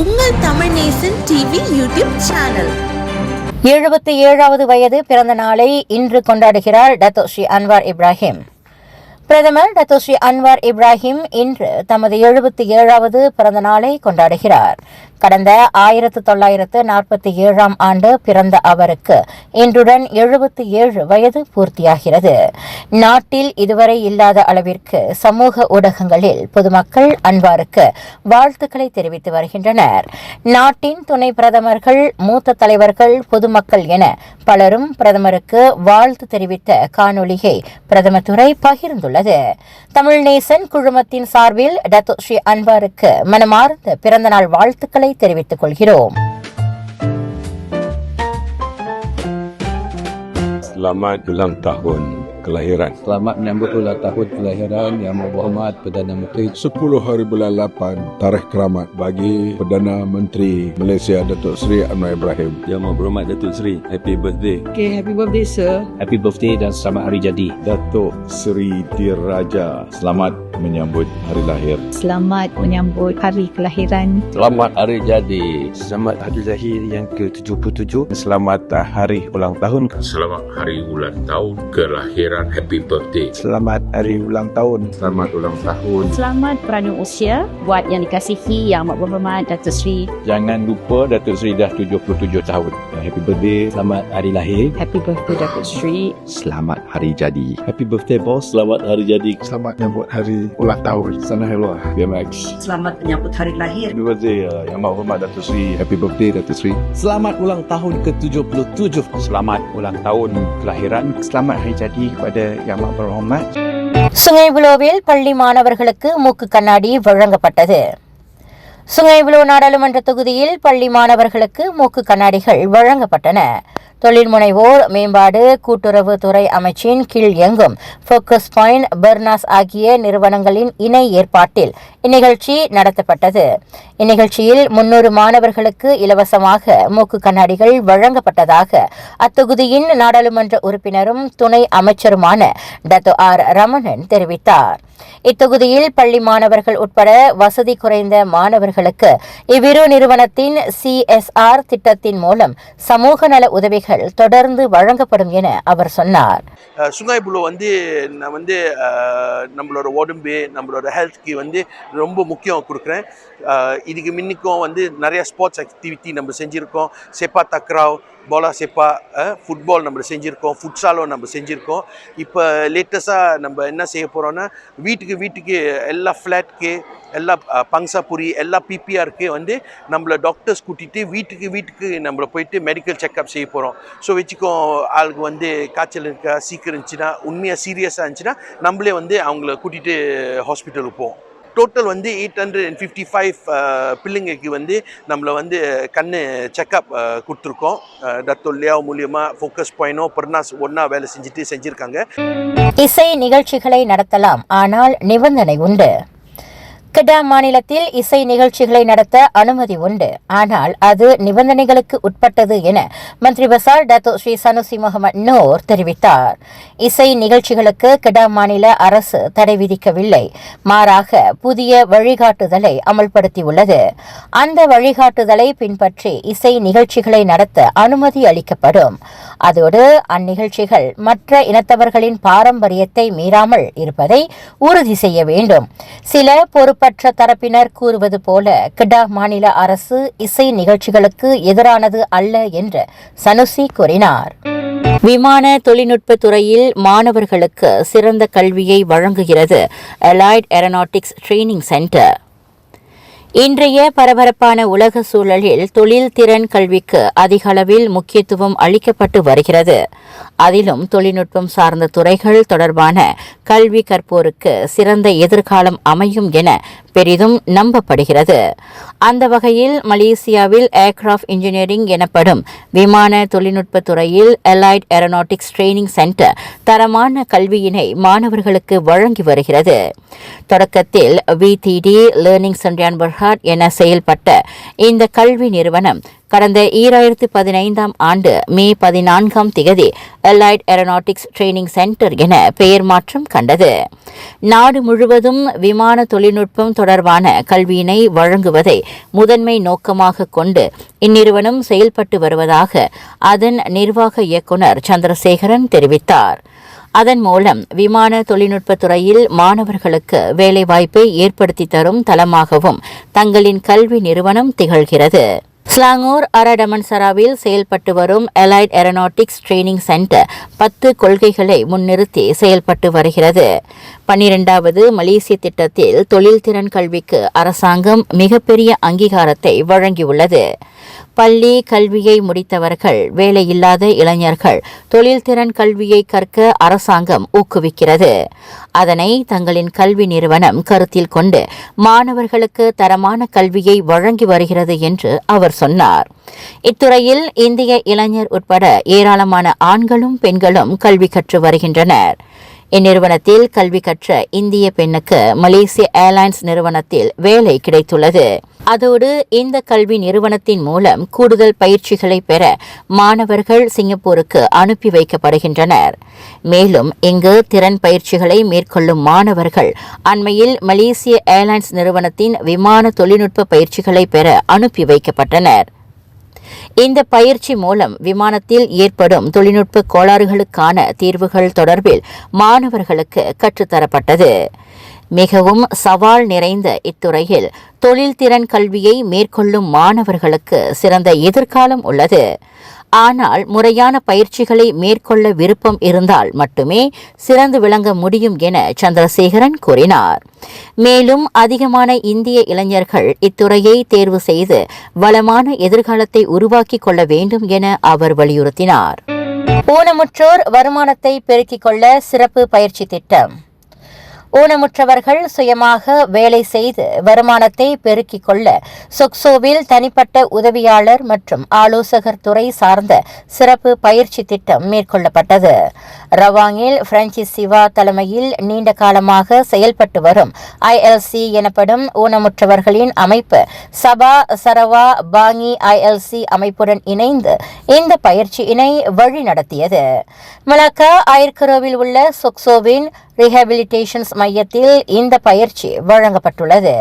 உங்கள் Tamil Nesan TV YouTube channel. எழுபத்தி ஏழாவது வயது பிறந்த நாளை இன்று கொண்டாடுகிறார் டத்தோஸ்ரீ அன்வார் இப்ராஹிம். பிரதமர் டத்தோஸ்ரீ அன்வார் இப்ராஹிம் இன்று தமது எழுபத்தி ஏழாவது பிறந்த நாளை கொண்டாடுகிறார். கடந்த ஆயிரத்து தொள்ளாயிரத்து நாற்பத்தி ஏழாம் ஆண்டு பிறந்த அவருக்கு இன்றுடன் எழுபத்தி ஏழு வயது பூர்த்தியாகிறது. நாட்டில் இதுவரை இல்லாத அளவிற்கு சமூக ஊடகங்களில் பொதுமக்கள் அன்வாருக்கு வாழ்த்துக்களை தெரிவித்து வருகின்றனர். நாட்டின் துணை பிரதமர்கள் மூத்த தலைவர்கள் பொதுமக்கள் என பலரும் பிரதமருக்கு வாழ்த்து தெரிவித்த காணொலியை பிரதமர் துறை பகிர்ந்துள்ளது. தமிழ்நேசன் குழுமத்தின் சார்பில் டத்தோ ஸ்ரீ அன்வாருக்கு மனமார்ந்த பிறந்தநாள் வாழ்த்துக்களை தெரிவித்துக் கொள்கிறோம் Selamat ulang tahun kelahiran. Selamat menyambut ulang tahun kelahiran Yang Berhormat Perdana Menteri 10 hari bulan 8 tarikh keramat bagi Perdana Menteri Malaysia Datuk Seri Anwar Ibrahim. Yang berhormat Datuk Seri, happy birthday. Okay, happy birthday sir. Happy birthday dan selamat hari jadi Datuk Seri Diraja selamat menyambut hari lahir. Selamat menyambut hari kelahiran. Selamat hari jadi. Selamat Hari Zahir yang ke-77 Selamat Hari Ulang Tahun. Selamat Hari Ulang Tahun Kelahiran. Happy Birthday. Selamat Hari Ulang Tahun. Selamat ulang tahun. Selamat peranum usia buat yang dikasihi Yang Amat Berhormat Datuk Seri. Jangan lupa Datuk Seri dah 77 tahun Happy birthday Selamat hari lahir Happy birthday Datuk Seri Selamat Hari Jadi Happy birthday boss Selamat hari jadi Selamat menyambut hari ulang tahun. Sanahillah. BMX Selamat menyambut hari lahir. Happy birthday uh, Yang berhormat Datuk Seri Happy birthday Datuk Seri. Selamat ulang tahun ke-77 Selamat Ulang Tahun Kelahiran Selamat Hari Jadi kepada Yang Amat Berhormat Sungai புலோவில் பள்ளி மாணவர்களுக்கு மூக்கு கண்ணாடி வழங்கப்பட்டது Sungai நாடாளுமன்ற தொகுதியில் பள்ளி மாணவர்களுக்கு மூக்கு கண்ணாடிகள் வழங்கப்பட்டன. தொழில் முனைவோர் மேம்பாடு கூட்டுறவு துறை அமைச்சின் கீழ் இயங்கும் ஃபோக்கஸ் பாயிண்ட் பெர்னாஸ் ஆகிய நிறுவனங்களின் இணை ஏற்பாட்டில் இந்நிகழ்ச்சி நடத்தப்பட்டது. இந்நிகழ்ச்சியில் முன்னூறு மாணவர்களுக்கு இலவசமாக மூக்கு கண்ணாடிகள் வழங்கப்பட்டதாக அத்தொகுதியின் நாடாளுமன்ற உறுப்பினரும் துணை அமைச்சருமான டத்து ஆர் ரமணன் தெரிவித்தார். இத்தொகுதியில் பள்ளி மாணவர்கள் உட்பட வசதி குறைந்த மாணவர்களுக்கு இவ்விரு நிறுவனத்தின் சிஎஸ்ஆர் திட்டத்தின் மூலம் சமூக நல உதவிகள் தொடர்ந்து வழங்கப்படும் என அவர் சொன்னார். அஹ் சுங்காய் புழு வந்து நான் வந்து நம்மளோட உடம்பு நம்மளோட ஹெல்த்க்கு வந்து ரொம்ப முக்கியம் கொடுக்குறேன். இதுக்கு முன்னுக்கும் வந்து நிறைய ஸ்போர்ட்ஸ் ஆக்டிவிட்டி நம்ம செஞ்சுருக்கோம். செப்பா தக்ராவ் போலா செப்பா ஃபுட்பால் நம்ம செஞ்சுருக்கோம் ஃபுட்சாலும் நம்ம செஞ்சுருக்கோம். இப்போ லேட்டஸ்ட்டாக நம்ம என்ன செய்ய போகிறோன்னா வீட்டுக்கு வீட்டுக்கு எல்லா ஃப்ளாட்க்கு எல்லா பங்சாபுரி எல்லா பிபிஆருக்கு வந்து நம்மளை டாக்டர்ஸ் கூட்டிகிட்டு வீட்டுக்கு வீட்டுக்கு நம்மளை போயிட்டு மெடிக்கல் செக்கப் செய்ய போகிறோம் ஸோ வச்சுக்கோ ஆளுக்கு வந்து காய்ச்சல் இருக்கா சீக்கிரம் இருந்துச்சுன்னா உண்மையாக சீரியஸாக இருந்துச்சுன்னா நம்மளே வந்து அவங்கள கூட்டிகிட்டு ஹாஸ்பிட்டலுக்கு போவோம். டோட்டல் வந்து eight hundred and fifty five பிள்ளைங்களுக்கு வந்து நம்மளை வந்து கண்ணு செக்கப் uh, கொடுத்துருக்கோம். Uh, டத்தொல்லியாவ் மூலியமாக ஃபோக்கஸ் பாயினோ பர்னாஸ் ஒன்றா வேலை செஞ்சுட்டு செஞ்சுருக்காங்க. இசை நிகழ்ச்சிகளை நடத்தலாம் ஆனால் நிபந்தனை உண்டு. கிடா மாநிலத்தில் இசை நிகழ்ச்சிகளை நடத்த அனுமதி உண்டு. ஆனால் அது நிபந்தனைகளுக்கு உட்பட்டது என Menteri Besar Dato Sri Sanusi Mohamed Noor தெரிவித்தார். இசை நிகழ்ச்சிகளுக்கு கிடா மாநில அரசு தடை விதிக்கவில்லை. மாறாக புதிய வழிகாட்டுதலை அமல்படுத்தியுள்ளது. அந்த வழிகாட்டுதலை பின்பற்றி இசை நிகழ்ச்சிகளை நடத்த அனுமதி அளிக்கப்படும். அதோடு அந்நிகழ்ச்சிகள் மற்ற இனத்தவர்களின் பாரம்பரியத்தை மீறாமல் இருப்பதை உறுதி செய்ய வேண்டும். சில பொறுப்பு பொறுப்பற்ற தரப்பினர் கூறுவது போல கிடா மாநில அரசு இசை நிகழ்ச்சிகளுக்கு எதிரானது அல்ல என்று சனுசி கூறினார். விமான தொழில்நுட்ப துறையில் மாணவர்களுக்கு சிறந்த கல்வியை வழங்குகிறது அலாய்ட் ஏரோநாட்டிக்ஸ் ட்ரெய்னிங் சென்டர் இன்றைய பரபரப்பான உலக சூழலில் தொழில் திறன் கல்விக்கு அதிக அளவில் முக்கியத்துவம் அளிக்கப்பட்டு வருகிறது. அதிலும் தொழில்நுட்பம் சார்ந்த துறைகள் தொடர்பான கல்வி கற்போருக்கு சிறந்த எதிர்காலம் அமையும் என பெரிதும் நம்பப்படுகிறது. அந்த வகையில் மலேசியாவில் ஏர்கிராஃப்ட் இன்ஜினியரிங் எனப்படும் விமான தொழில்நுட்ப துறையில் அலைட் ஏரோநாட்டிக்ஸ் ட்ரெய்னிங் சென்டர் தரமான கல்வியினை மாணவர்களுக்கு வழங்கி வருகிறது. தொடக்கத்தில் விடிடி லேர்னிங் சென்ட்ரியான் பர்ஹாட் என செயல்பட்ட இந்த கல்வி நிறுவனம் கடந்த ஈராயிரத்து பதினைந்தாம் ஆண்டு மே பதினான்காம் திகதி எலைட் ஏரோநாட்டிக்ஸ் ட்ரெய்னிங் சென்டர் என பெயர் மாற்றம் கண்டது. நாடு முழுவதும் விமான தொழில்நுட்பம் தொடர்பான கல்வியினை வழங்குவதை முதன்மை நோக்கமாக கொண்டு இந்நிறுவனம் செயல்பட்டு வருவதாக அதன் நிர்வாக இயக்குநர் சந்திரசேகரன் தெரிவித்தார். அதன் மூலம் விமான தொழில்நுட்பத் துறையில் மாணவர்களுக்கு வேலைவாய்ப்பை ஏற்படுத்தி தரும் தளமாகவும் தங்களின் கல்வி நிறுவனம் திகழ்கிறது. ஸ்லாங்கூர் அரடமன்சராவில் செயல்பட்டு வரும் எலைட் ஏரோனாட்டிக்ஸ் ட்ரெய்னிங் சென்டர் பத்து கொள்கைகளை முன்னிறுத்தி செயல்பட்டு வருகிறது. பன்னிரெண்டாவது மலேசிய திட்டத்தில் தொழில்திறன் கல்விக்கு அரசாங்கம் மிகப்பெரிய அங்கீகாரத்தை வழங்கியுள்ளது. பள்ளி கல்வியை முடித்தவர்கள் வேலையில்லாத இளைஞர்கள் தொழில்திறன் கல்வியை கற்க அரசாங்கம் ஊக்குவிக்கிறது. அதனை தங்களின் கல்வி நிறுவனம் கருத்தில் கொண்டு மாணவர்களுக்கு தரமான கல்வியை வழங்கி வருகிறது என்று அவர் சொன்னார். இத்துறையில் இந்திய இளைஞர் உட்பட ஏராளமான ஆண்களும் பெண்களும் கல்வி கற்று வருகின்றனர். இந்நிறுவனத்தில் கல்வி கற்ற இந்திய பெண்ணுக்கு மலேசிய ஏர்லைன்ஸ் நிறுவனத்தில் வேலை கிடைத்துள்ளது. அதோடு இந்த கல்வி நிறுவனத்தின் மூலம் கூடுதல் பயிற்சிகளை பெற மாணவர்கள் சிங்கப்பூருக்கு அனுப்பி வைக்கப்படுகின்றனர். மேலும் இங்கு திறன் பயிற்சிகளை மேற்கொள்ளும் மாணவர்கள் அண்மையில் மலேசிய ஏர்லைன்ஸ் நிறுவனத்தின் விமான தொழில்நுட்ப பயிற்சிகளை பெற அனுப்பி வைக்கப்பட்டனர். இந்த பயிற்சி மூலம் விமானத்தில் ஏற்படும் தொழில்நுட்ப கோளாறுகளுக்கான தீர்வுகள் தொடர்பில் மாணவர்களுக்கு கற்றுத்தரப்பட்டது. மிகவும் சவால் நிறைந்த இத்துறையில் தொழில்திறன் கல்வியை மேற்கொள்ளும் மாணவர்களுக்கு சிறந்த எதிர்காலம் உள்ளது. ஆனால் முறையான பயிற்சிகளை மேற்கொள்ள விருப்பம் இருந்தால் மட்டுமே சிறந்து விளங்க முடியும் என சந்திரசேகரன் கூறினார். மேலும் அதிகமான இந்திய இளைஞர்கள் இத்துறையை தேர்வு செய்து வளமான எதிர்காலத்தை உருவாக்கிக் கொள்ள வேண்டும் என அவர் வலியுறுத்தினார். ஊனமுற்றோர் வருமானத்தை பெருக்கிக் கொள்ள சிறப்பு பயிற்சி திட்டம். ஊனமுற்றவர்கள் சுயமாக வேலை செய்து வருமானத்தை பெருக்கிக் கொள்ள சொக்சோவில் தனிப்பட்ட உதவியாளர் மற்றும் ஆலோசகர் துறை சார்ந்த சிறப்பு பயிற்சி திட்டம் மேற்கொள்ளப்பட்டது. ரவாங்கில் பிரான்சிஸ் சிவா தலைமையில் நீண்ட காலமாக செயல்பட்டு வரும். ஐஎல்சி எனப்படும் ஊனமுற்றவர்களின் அமைப்பு. சபா சரவா பாங்கி ஐஎல்சி அமைப்புடன் இணைந்து இந்த பயிற்சியினை வழி நடத்தியது மலாக்கா ஐர்கரோவில் உள்ள சொக்சோவின் ரீஹாபிலிட்டேஷன்ஸ் மையத்தில் இந்த பயிற்சி வழங்கப்பட்டுள்ளது.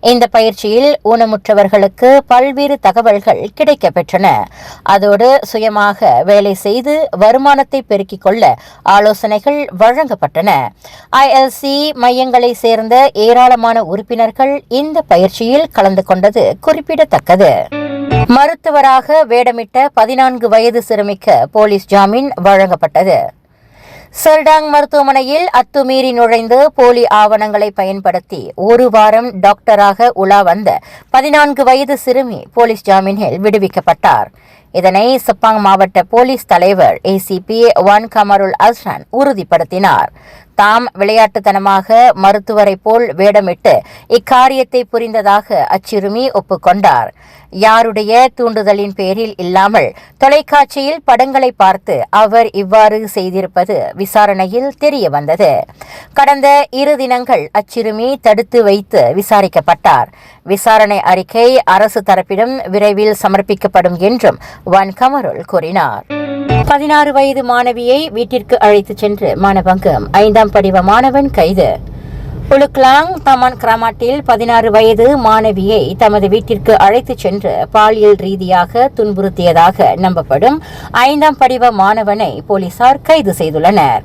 இந்த பயிற்சியில் ஊனமுற்றவர்களுக்கு பல்வேறு தகவல்கள் கிடைக்கப்பெற்றன. அதோடு சுயமாக வேலை செய்து வருமானத்தை பெருக்கிக் கொள்ள ஆலோசனைகள் வழங்கப்பட்டன. ஐஎல்சி மையங்களை சேர்ந்த ஏராளமான உறுப்பினர்கள் இந்த பயிற்சியில் கலந்து கொண்டது குறிப்பிடத்தக்கது. மருத்துவராக வேடமிட்ட பதினான்கு வயது சிறுமிக்கு போலீஸ் ஜாமீன் வழங்கப்பட்டது. சர்டாங் மருத்துவமனையில் அத்துமீறி நுழைந்து போலி ஆவணங்களை பயன்படுத்தி ஒரு வாரம் டாக்டராக உலா வந்த பதினான்கு வயது சிறுமி போலீஸ் ஜாமீனில் விடுவிக்கப்பட்டார். இதனை சப்பாங் மாவட்ட போலீஸ் தலைவர் ஏசிபி ஒன் கமருல் அஸ்ரான் உறுதிப்படுத்தினார். தாம் விளையாட்டுத்தனமாக மருத்துவரை போல் வேடமிட்டு இக்காரியத்தை புரிந்ததாக அச்சிறுமி ஒப்புக்கொண்டார். யாருடைய தூண்டுதலின் பேரில் இல்லாமல் தொலைக்காட்சியில் படங்களை பார்த்து அவர் இவ்வாறு செய்திருப்பது விசாரணையில் தெரிய வந்தது. கடந்த இரு தினங்கள் அச்சிறுமி தடுத்து வைத்து விசாரிக்கப்பட்டார். விசாரணை அறிக்கை அரசு தரப்பிடம் விரைவில் சமர்ப்பிக்கப்படும் என்றும் வன்கமருல் கூறினார். பதினாறு வயது மாணவியை வீட்டிற்கு அழைத்துச் சென்று மானபங்கம். ஐந்தாம் படிவ மாணவன் கைது. உலுக்லாங் தமான் கிராமத்தில் பதினாறு வயது மாணவியை தமது வீட்டிற்கு அழைத்துச் சென்று பாலியல் ரீதியாக துன்புறுத்தியதாக நம்பப்படும். ஐந்தாம் படிவ மாணவனை போலீசார் கைது செய்துள்ளனர்.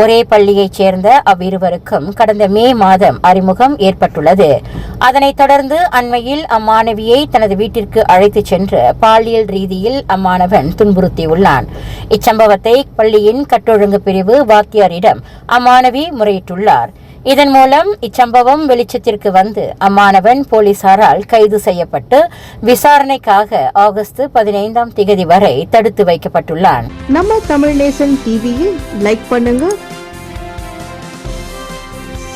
ஒரே பள்ளியைச் சேர்ந்த அவ்விருவருக்கும் கடந்த மே மாதம் அறிமுகம் ஏற்பட்டுள்ளது. அதனைத் தொடர்ந்து அண்மையில் அம்மாணவியை தனது வீட்டிற்கு அழைத்துச் சென்று பாலியல் ரீதியில் அம்மாணவன் துன்புறுத்தியுள்ளான். இச்சம்பவத்தை பள்ளியின் கட்டொழுங்கு பிரிவு வாத்தியாரிடம் அம்மாணவி முறையிட்டுள்ளார். இதன் மூலம் இச்சம்பவம் வெளிச்சத்திற்கு வந்து அம்மாணவன் போலீசாரால் கைது செய்யப்பட்டு விசாரணைக்காக ஆகஸ்ட் பதினைந்தாம் திகதி வரை தடுத்து வைக்கப்பட்டுள்ளான். நம்ம தமிழ் நேசன் டிவியில் லைக் பண்ணுங்க.